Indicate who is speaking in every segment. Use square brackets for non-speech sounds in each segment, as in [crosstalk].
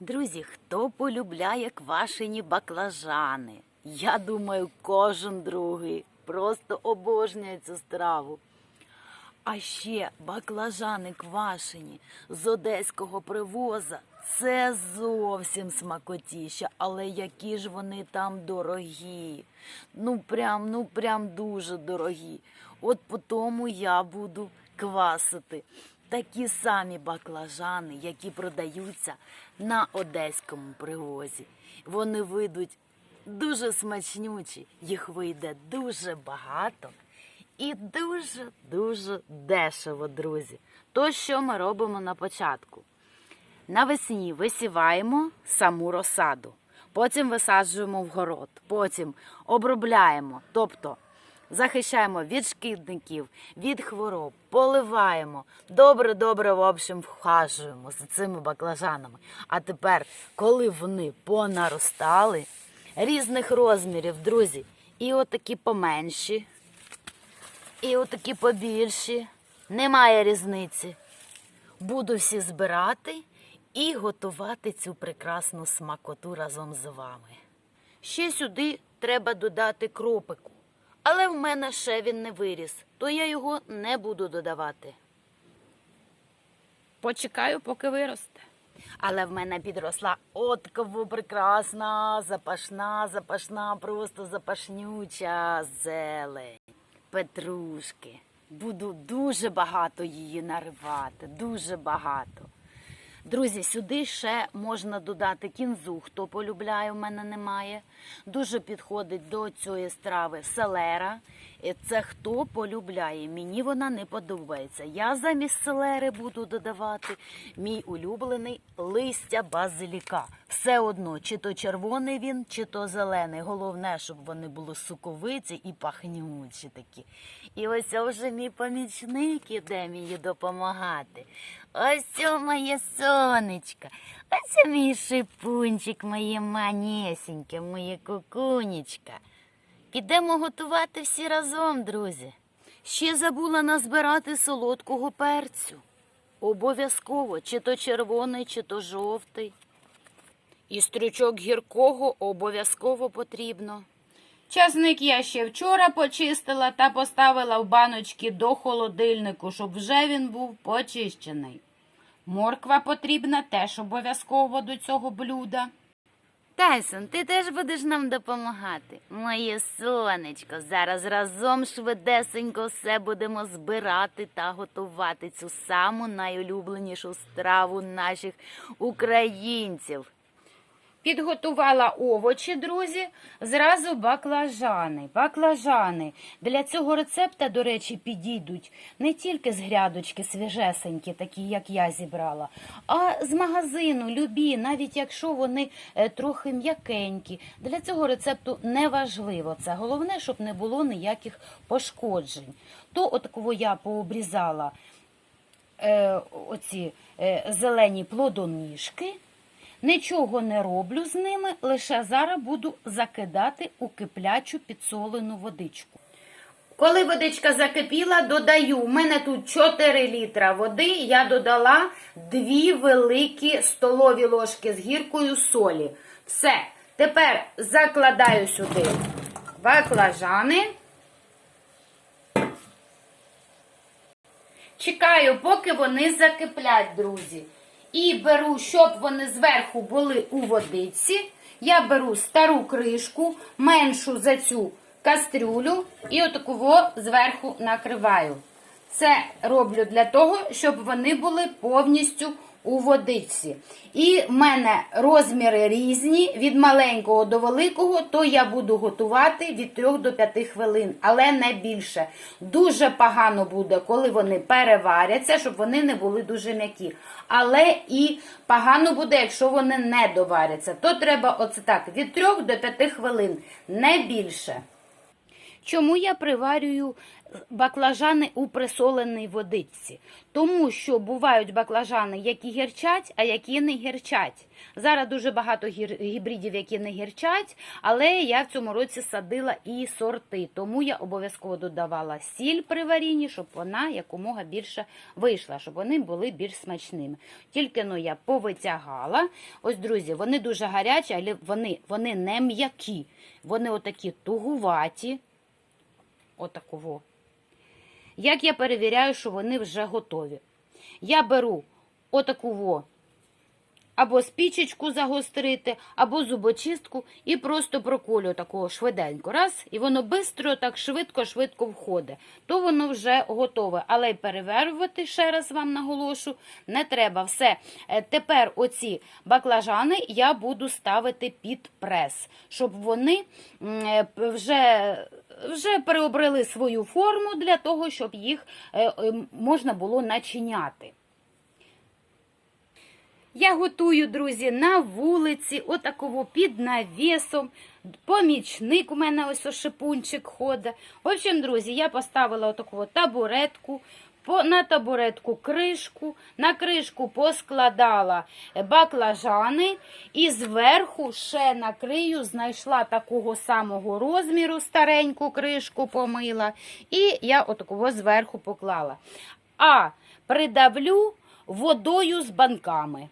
Speaker 1: Друзі, хто полюбляє квашені баклажани? Я думаю, кожен другий просто обожнює цю страву. А ще баклажани квашені з одеського привоза. Це зовсім смакотіще, але які ж вони там дорогі. Ну прям, ну прям дуже дорогі. От по тому я буду квасити такі самі баклажани, які продаються на одеському привозі. Вони вийдуть дуже смачнючі, їх вийде дуже багато. І дуже-дуже дешево, друзі. То, що ми робимо на початку? Навесні висіваємо саму розсаду, потім висаджуємо в город, потім обробляємо, тобто захищаємо від шкідників, від хвороб, поливаємо. Добре-добре, в общем, вхажуємо за цими баклажанами. А тепер, коли вони понаростали різних розмірів, друзі, і отакі поменші, і отакі побільші, немає різниці. Буду всі збирати і готувати цю прекрасну смакоту разом з вами. Ще сюди треба додати кропику, але в мене ще він не виріс, то я його не буду додавати.
Speaker 2: Почекаю, поки виросте.
Speaker 1: Але в мене підросла от кого прекрасна, запашна, запашна, просто запашнюча зелень. Петрушки. Буду дуже багато її наривати, дуже багато. Друзі, сюди ще можна додати кінзу, хто полюбляє, в мене немає. Дуже підходить до цієї страви селера. Це хто полюбляє. Мені вона не подобається. Я замість селери буду додавати мій улюблений листя базиліка. Все одно, чи то червоний він, чи то зелений. Головне, щоб вони були соковиті і пахнючі такі. І ось вже мій помічник іде мені допомагати. Ось це моє сонечко. Ось мій шипунчик, моє манесеньке, моє кукунечка. Підемо готувати всі разом, друзі. Ще забула назбирати солодкого перцю. Обов'язково, чи то червоний, чи то жовтий. І стрючок гіркого обов'язково потрібно.
Speaker 2: Часник я ще вчора почистила та поставила в баночки до холодильнику, щоб вже він був почищений. Морква потрібна теж обов'язково до цього блюда.
Speaker 1: Тайсон, ти теж будеш нам допомагати. Моє сонечко, зараз разом швидесенько все будемо збирати та готувати цю саму найулюбленішу страву наших українців.
Speaker 2: Підготувала овочі, друзі, зразу баклажани. Баклажани. Для цього рецепта, до речі, підійдуть не тільки з грядочки свіжесенькі, такі, як я зібрала, а з магазину, любі, навіть якщо вони е, трохи м'якенькі. Для цього рецепту не важливо це. Головне, щоб не було ніяких пошкоджень. То отакого я пообрізала е, оці е, зелені плодоніжки. Нічого не роблю з ними, лише зараз буду закидати у киплячу підсолену водичку. Коли водичка закипіла, додаю. У мене тут 4 літра води. Я додала 2 великі столові ложки з гіркою солі. Все. Тепер закладаю сюди баклажани. Чекаю, поки вони закиплять, друзі. І беру, щоб вони зверху були у водиці. Я беру стару кришку, меншу за цю кастрюлю, і отаково зверху накриваю. Це роблю для того, щоб вони були повністю у водиці. І в мене розміри різні, від маленького до великого, то я буду готувати від 3 до 5 хвилин, але не більше. Дуже погано буде, коли вони переваряться, щоб вони не були дуже м'які. Але і погано буде, якщо вони не доваряться. То треба оце так, від 3 до 5 хвилин, не більше. Чому я приварюю баклажани у присоленій водичці? Тому що бувають баклажани, які гірчать, а які не гірчать. Зараз дуже багато гібридів, які не гірчать, але я в цьому році садила і сорти, тому я обов'язково додавала сіль при варінні, щоб вона якомога більше вийшла, щоб вони були більш смачними. Тільки ну, я повитягала. Ось, друзі, вони дуже гарячі, але вони, вони не м'які. Вони отакі тугуваті. Отакого. Як я перевіряю, що вони вже готові? Я беру отаку во або спічечку загострити, або зубочистку і просто проколю такого швиденько. Раз, і воно бистро, так швидко-швидко входить. То воно вже готове. Але й перевервувати, ще раз вам наголошу, не треба. Все. Е, Тепер оці баклажани я буду ставити під прес, щоб вони е, вже, вже переобрели свою форму для того, щоб їх е, можна було начиняти. Я готую, друзі, на вулиці, отакого під навісом. Помічник у мене ось шипунчик ходить. В общем, друзі, я поставила отаку табуретку. На табуретку кришку, на кришку поскладала баклажани і зверху ще накрию, знайшла такого самого розміру, стареньку кришку помила, і я отакого зверху поклала. А придавлю водою з банками.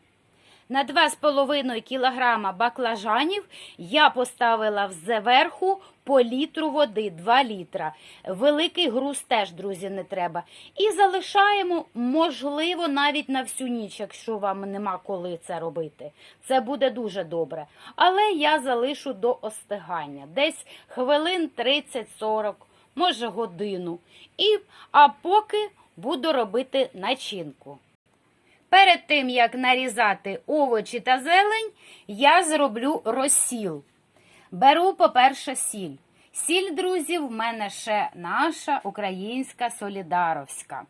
Speaker 2: На 2,5 кг баклажанів я поставила зверху по літру води, 2 літра. Великий груз теж, друзі, не треба. І залишаємо, можливо, навіть на всю ніч, якщо вам нема коли це робити. Це буде дуже добре. Але я залишу до остигання. Десь хвилин 30-40, може годину. І, а поки буду робити начинку. Перед тим, як нарізати овочі та зелень, я зроблю розсіл. Беру, по-перше, сіль. Сіль, друзі, в мене ще наша українська Солідаровська,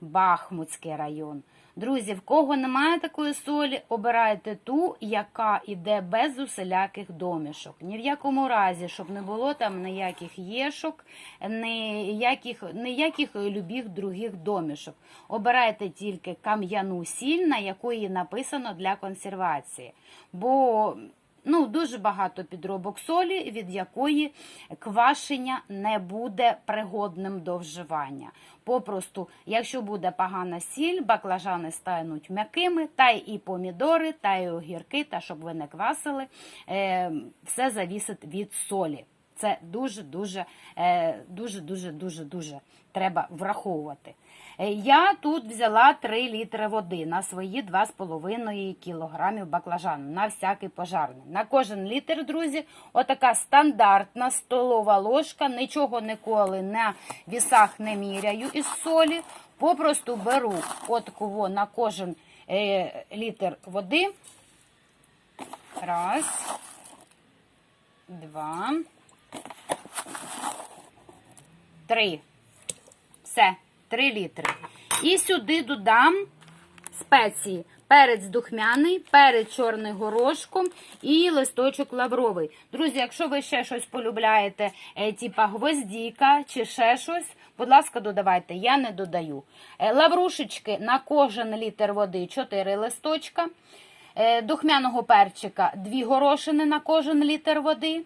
Speaker 2: Бахмутський район. Друзі, в кого немає такої солі, обирайте ту, яка йде без усіляких домішок. Ні в якому разі, щоб не було там ніяких єшок, ніяких, ніяких любих других домішок. Обирайте тільки кам'яну сіль, на якої написано для консервації. Бо ну, дуже багато підробок солі, від якої квашення не буде пригодним до вживання. Попросту, якщо буде погана сіль, баклажани стануть м'якими, та і помідори, та й огірки, та щоб ви не квасили, е, все завісить від солі. Це дуже дуже дуже дуже дуже дуже треба враховувати. Е, Я тут взяла 3 літри води на свої 2,5 кілограмів баклажану на всякий пожарний. На кожен літр, друзі, отака стандартна столова ложка. Нічого ніколи на вісах не міряю із солі. Попросту беру отаку на кожен е, літр води. Раз, два, три. Все, 3 літри. І сюди додам спеції. Перець духмяний, перець чорний горошком і листочок лавровий. Друзі, якщо ви ще щось полюбляєте, е, типа гвоздіка чи ще щось, будь ласка, додавайте. Я не додаю. Е, Лаврушечки на кожен літр води 4 листочка. Е, Духмяного перчика 2 горошини на кожен літр води.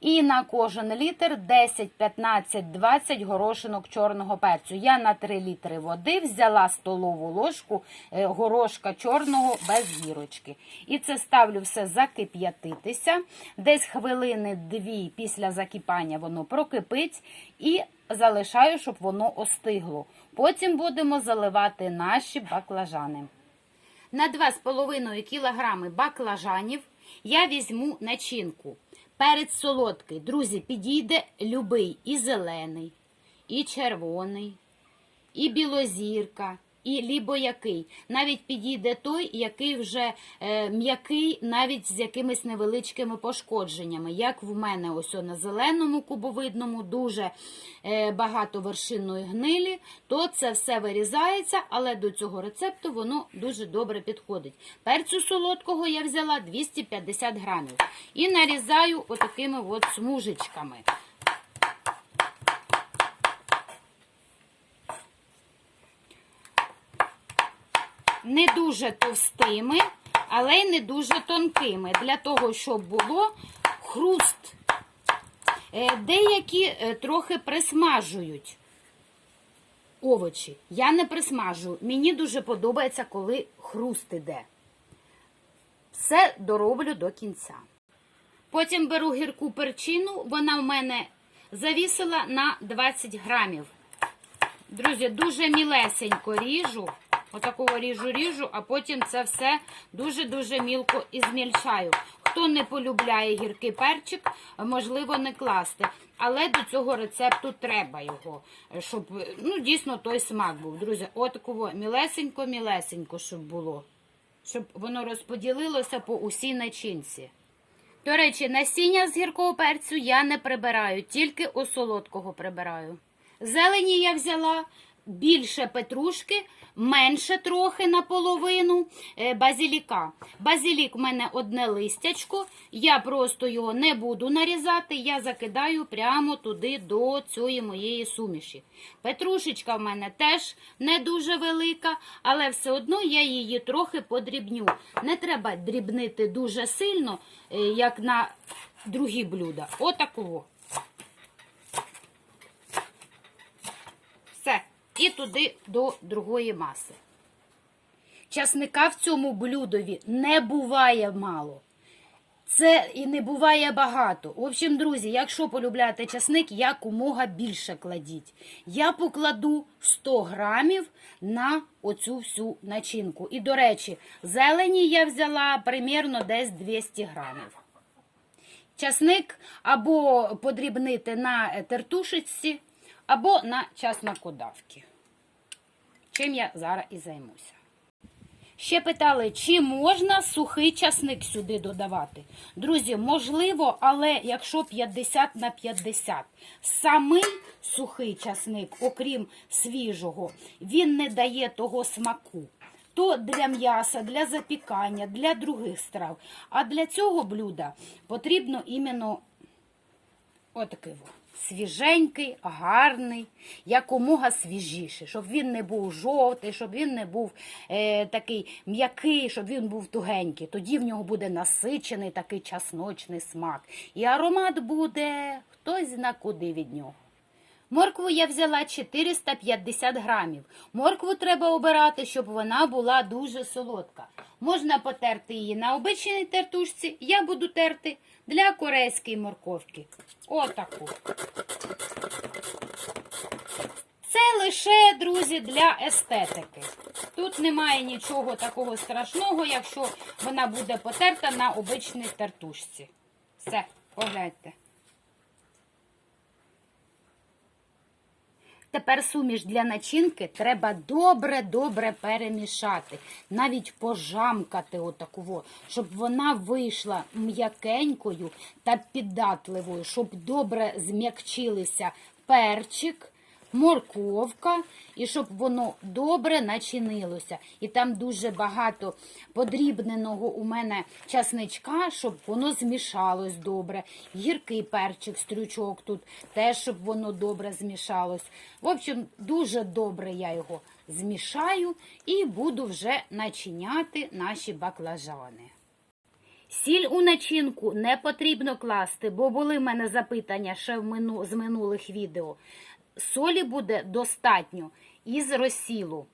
Speaker 2: І на кожен літр 10, 15, 20 горошинок чорного перцю. Я на 3 літри води взяла столову ложку е, горошка чорного без гірочки. І це ставлю все закип'ятитися. Десь хвилини дві після закипання воно прокипить і залишаю, щоб воно остигло. Потім будемо заливати наші баклажани. На 2,5 кг баклажанів я візьму начинку. Перець солодкий. Друзі, підійде любий і зелений, і червоний, і білозірка, і лібо який. Навіть підійде той, який вже е, м'який, навіть з якимись невеличкими пошкодженнями. Як в мене ось на зеленому кубовидному, дуже е, багато вершинної гнилі, то це все вирізається, але до цього рецепту воно дуже добре підходить. Перцю солодкого я взяла 250 грамів і нарізаю отакими от смужечками. Не дуже товстими, але й не дуже тонкими, для того, щоб було хруст. Е, Деякі е, трохи присмажують овочі. Я не присмажую. Мені дуже подобається, коли хруст іде. Все дороблю до кінця. Потім беру гірку перчину, вона в мене завісила на 20 грамів. Друзі, дуже мілесенько ріжу. Отакого ріжу ріжу, а потім це все дуже-дуже мілко і змільчаю. Хто не полюбляє гіркий перчик, можливо, не класти. Але до цього рецепту треба його, щоб ну, дійсно той смак був. Друзі, отакого мілесенько-мілесенько, щоб було. Щоб воно розподілилося по усій начинці. До речі, насіння з гіркого перцю я не прибираю, тільки у солодкого прибираю. Зелені я взяла більше петрушки, менше трохи наполовину е, базиліка. Базилік у мене одне листячко, я просто його не буду нарізати, я закидаю прямо туди до цієї моєї суміші. Петрушечка в мене теж не дуже велика, але все одно я її трохи подрібню. Не треба дрібнити дуже сильно, е, як на другі блюда. Отакого. Все. Туди до другої маси. Часника в цьому блюдові не буває мало. Це і не буває багато. В общем, друзі, якщо полюбляєте часник, якомога більше кладіть. Я покладу 100 грамів на оцю всю начинку. І, до речі, зелені я взяла примірно десь 200 грамів. Часник або подрібнити на тертушечці, або на часнокодавки. Чим я зараз і займуся. Ще питали, чи можна сухий часник сюди додавати. Друзі, можливо, але якщо 50 на 50. Самий сухий часник, окрім свіжого, він не дає того смаку. То для м'яса, для запікання, для других страв. А для цього блюда потрібно іменно отакий во. Свіженький, гарний, якомога свіжіший, щоб він не був жовтий, щоб він не був е, такий м'який, щоб він був тугенький. Тоді в нього буде насичений такий часночний смак. І аромат буде хтось зна куди від нього. Моркву я взяла 450 грамів. Моркву треба обирати, щоб вона була дуже солодка. Можна потерти її на обичній тертушці, я буду терти для корейської морковки. Отаку. Це лише, друзі, для естетики. Тут немає нічого такого страшного, якщо вона буде потерта на обичній тертушці. Все, погляньте. Тепер суміш для начинки треба добре-добре перемішати, навіть пожамкати отаку, щоб вона вийшла м'якенькою та піддатливою, щоб добре зм'якчилися перчик, морковка, і щоб воно добре начинилося. І там дуже багато подрібненого у мене часничка, щоб воно змішалось добре. Гіркий перчик, стрючок тут, теж щоб воно добре змішалось. В общем, дуже добре я його змішаю і буду вже начиняти наші баклажани. Сіль у начинку не потрібно класти, бо були в мене запитання ще в мину, з минулих відео. Солі буде достатньо із розсілу.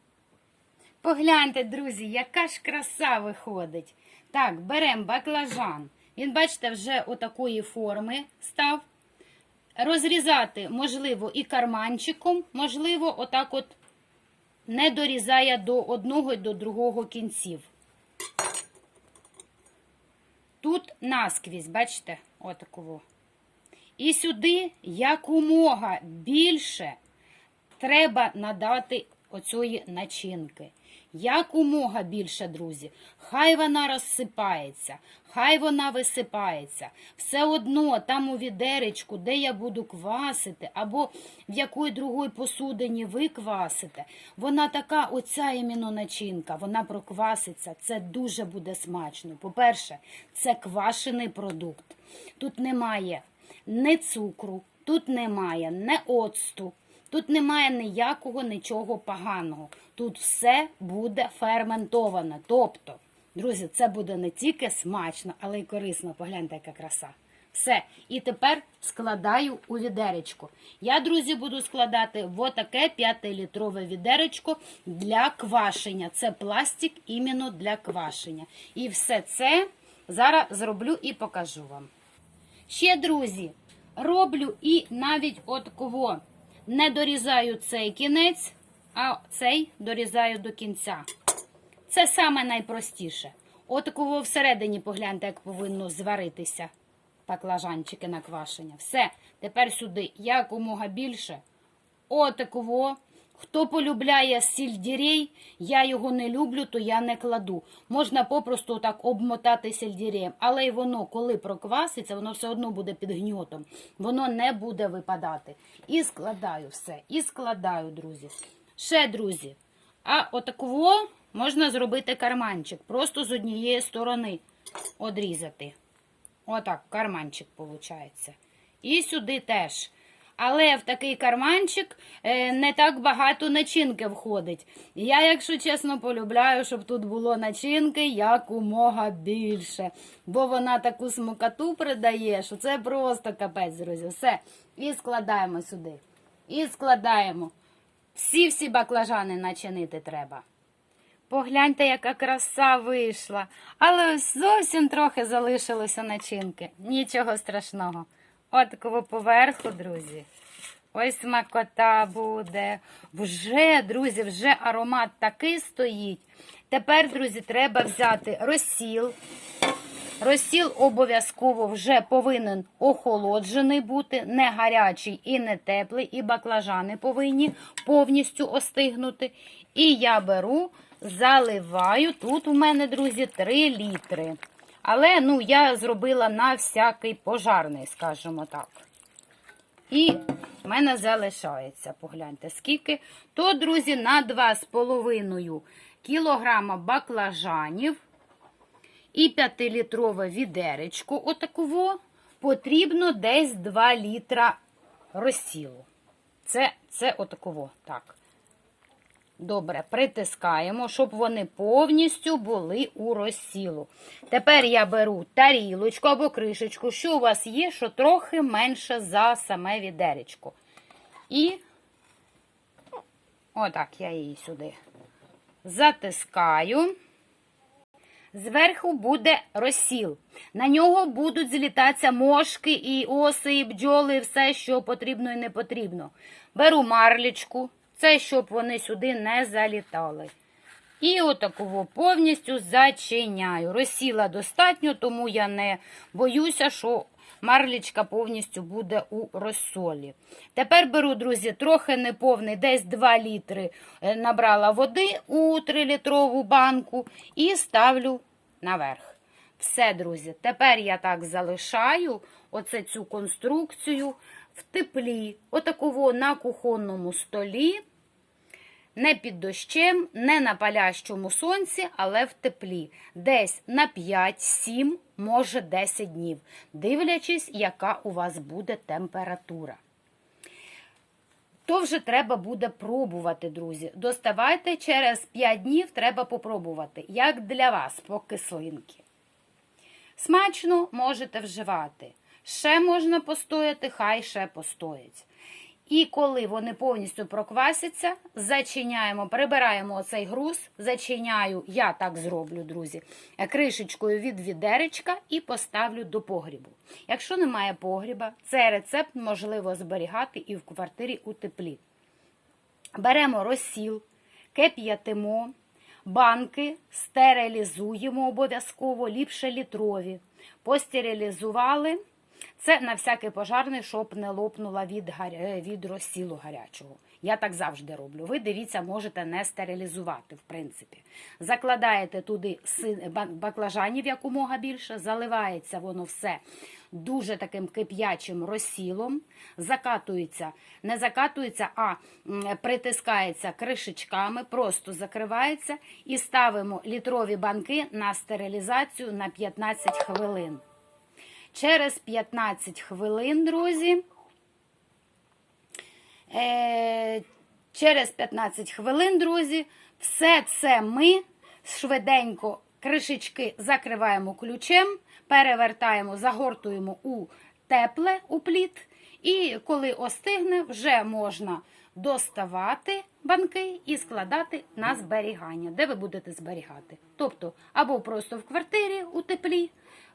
Speaker 2: Погляньте, друзі, яка ж краса виходить. Так, беремо баклажан. Він, бачите, вже отакої форми став. Розрізати, можливо, і карманчиком, можливо, отак от не дорізає до одного і до другого кінців. Тут наскрізь, бачите, отакого. І сюди якомога більше треба надати оцієї начинки. Якомога більше, друзі. Хай вона розсипається, хай вона висипається. Все одно там у відеречку, де я буду квасити, або в якої другої посудині ви квасите. Вона така, оця іменно начинка, вона прокваситься. Це дуже буде смачно. По-перше, це квашений продукт. Тут немає не цукру, тут немає не оцту, тут немає ніякого нічого поганого. Тут все буде ферментоване. Тобто Друзі, це буде не тільки смачно, але й корисно. Погляньте, яка краса. Все. І тепер складаю у відеречко. Я, друзі, буду складати отаке 5-літрове відеречко для квашення. Це пластик іменно для квашення. І все це зараз зроблю і покажу вам. Ще, друзі, роблю і навіть от кого не дорізаю цей кінець, а цей дорізаю до кінця. Це саме найпростіше. От кого всередині погляньте, як повинно зваритися баклажанчики на квашення. Все, тепер сюди якомога більше. Отакого. Хто полюбляє сельдерей, я його не люблю, то я не кладу. Можна попросту так обмотати сельдереєм, але й воно, коли прокваситься, воно все одно буде під гньотом. Воно не буде випадати. І складаю все. І складаю, друзі. Ще, друзі. А отакого можна зробити карманчик. Просто з однієї сторони одрізати. Отак, карманчик виходить. І сюди теж. Але в такий карманчик е, не так багато начинки входить. Я, якщо чесно, полюбляю, щоб тут було начинки якомога більше. Бо вона таку смакоту придає, що це просто капець, друзі. Все. І складаємо сюди. І складаємо. Всі-всі баклажани начинити треба. Погляньте, яка краса вийшла. Але зовсім трохи залишилося начинки. Нічого страшного. От такого поверху, друзі. Ось смакота буде. Вже, друзі, вже аромат такий стоїть. Тепер, друзі, треба взяти розсіл. Розсіл обов'язково вже повинен охолоджений бути, не гарячий і не теплий, і баклажани повинні повністю остигнути. І я беру, заливаю. Тут у мене, друзі, 3 літри. Але ну, я зробила на всякий пожарний, скажімо так. І в мене залишається, погляньте, скільки. То, друзі, на 2,5 кілограма баклажанів і 5-літрове відеречко отаково потрібно десь 2 літра розсілу. Це, це отаково, так. Добре, притискаємо, щоб вони повністю були у розсілу. Тепер я беру тарілочку або кришечку, що у вас є, що трохи менше за саме відеречко. І отак я її сюди затискаю. Зверху буде розсіл. На нього будуть злітатися мошки, і оси, і бджоли, і все, що потрібно і не потрібно. Беру марлічку, це щоб вони сюди не залітали. І отаково повністю зачиняю. Розсіла достатньо, тому я не боюся, що марлічка повністю буде у розсолі. Тепер беру, друзі, трохи неповний, десь 2 літри е, набрала води у 3-літрову банку і ставлю наверх. Все, друзі, тепер я так залишаю оце цю конструкцію в теплі, отаково на кухонному столі. Не під дощем, не на палящому сонці, але в теплі. Десь на 5-7, може 10 днів, дивлячись, яка у вас буде температура. То вже треба буде пробувати, друзі. Доставайте через 5 днів, треба попробувати, як для вас по кислинки. Смачно можете вживати. Ще можна постояти, хай ще постоять. І коли вони повністю проквасяться, зачиняємо, прибираємо оцей груз, зачиняю, я так зроблю, друзі, кришечкою від відеречка і поставлю до погрібу. Якщо немає погріба, цей рецепт можливо зберігати і в квартирі у теплі. Беремо розсіл, кип'ятимо, банки стерилізуємо обов'язково, ліпше літрові. Постерилізували. Це на всякий пожарний, щоб не лопнула від, гаря... від розсілу гарячого. Я так завжди роблю. Ви дивіться, можете не стерилізувати, в принципі. Закладаєте туди баклажанів якомога більше, заливається воно все дуже таким кип'ячим розсілом, закатується, не закатується, а притискається кришечками, просто закривається і ставимо літрові банки на стерилізацію на 15 хвилин. Через 15 хвилин, друзі, е, через 15 хвилин, друзі, все це ми швиденько Кришечки закриваємо ключем, перевертаємо, загортуємо у тепле у плід. І коли остигне, вже можна доставати банки і складати на зберігання, де ви будете зберігати. Тобто або просто в квартирі у теплі,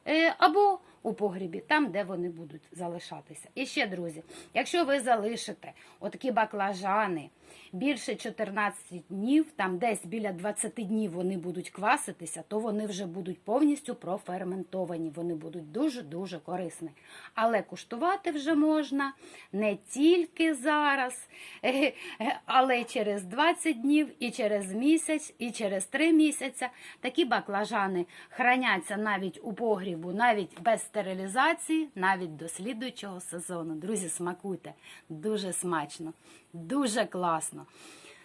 Speaker 2: е, або у погрібі, там, де вони будуть залишатися. І ще, друзі, якщо ви залишите отакі баклажани більше 14 днів, там десь біля 20 днів вони будуть кваситися, то вони вже будуть повністю проферментовані. Вони будуть дуже-дуже корисні. Але куштувати вже можна не тільки зараз, [laughs] але через 20 днів, і через місяць, і через 3 місяці. Такі баклажани храняться навіть у погрібу, навіть без стерилізації, навіть до слідуючого сезону. Друзі, смакуйте, дуже смачно, дуже класно.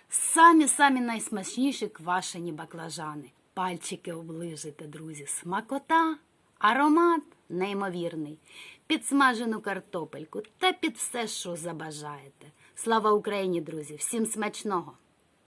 Speaker 2: Самі-самі найсмачніші квашені баклажани. Пальчики оближите, друзі. Смакота, аромат неймовірний. Підсмажену картопельку та під все, що забажаєте. Слава Україні, друзі! Всім смачного!